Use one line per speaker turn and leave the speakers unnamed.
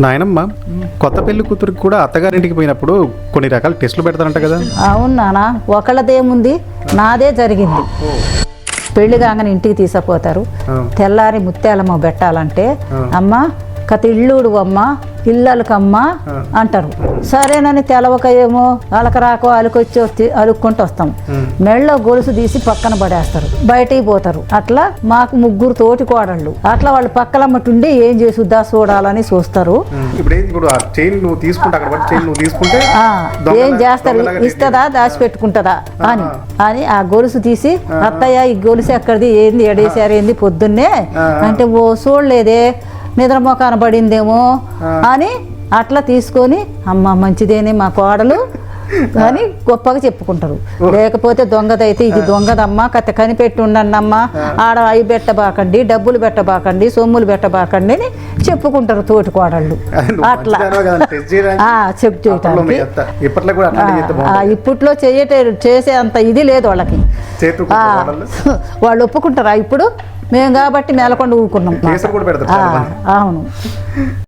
నాయనమ్మ కొత్త పెళ్ళి కూతురికి కూడా అత్తగారింటికి పోయినప్పుడు కొన్ని రకాల టెస్టులు పెడతారంట కదా?
అవును నాన్న ఒకళ్ళదేముంది నాదే జరిగింది. పెళ్ళి కాగానే ఇంటికి తీసుకుపోతారు. తెల్లారి ముత్యాలమ్మ పెట్టాలంటే అమ్మ కథ ఇల్లుడు అమ్మ ఇల్లలకమ్మ అంటారు. సరేనని తెలవక ఏమో అలకరాకో అలుకొచ్చి వచ్చి అలుక్కుంటూ వస్తాం. మెళ్ళో గొలుసు తీసి పక్కన పడేస్తారు. బయటికి పోతారు. అట్లా మాకు ముగ్గురు తోటి కోడళ్ళు. అట్లా వాళ్ళు పక్కలమ్మటుండి ఏం చేసుద్దా చూడాలని చూస్తారు. ఏం చేస్తారు? ఇస్తుందా? దాచిపెట్టుకుంటుందా? అని. అని ఆ గొలుసు తీసి అత్తయ్య ఈ గొలుసు ఎక్కడిది? ఏంది? ఎడేసారు ఏంది పొద్దున్నే అంటే ఓ చూడలేదే. నిద్ర మొకాన పడిందేమో అని అట్లా తీసుకొని అమ్మ మంచిదేనే మా కోడలు అని గొప్పగా చెప్పుకుంటారు. లేకపోతే దొంగదైతే ఇది దొంగదమ్మా కథ కనిపెట్టి ఉండన్నమ్మా ఆడ అవి పెట్టబాకండి డబ్బులు పెట్టబాకండి సొమ్ములు పెట్టబాకండి అని చెప్పుకుంటారు తోటి కోడళ్ళు అట్లా. చేయటానికి.
అత్త ఇప్పట్లో
చేయటే చేసే అంత ఇది లేదు వాళ్ళకి.
వాళ్ళు
ఒప్పుకుంటారా? ఇప్పుడు మేము కాబట్టి మేలకొండ ఊరుకున్నాం. అవును.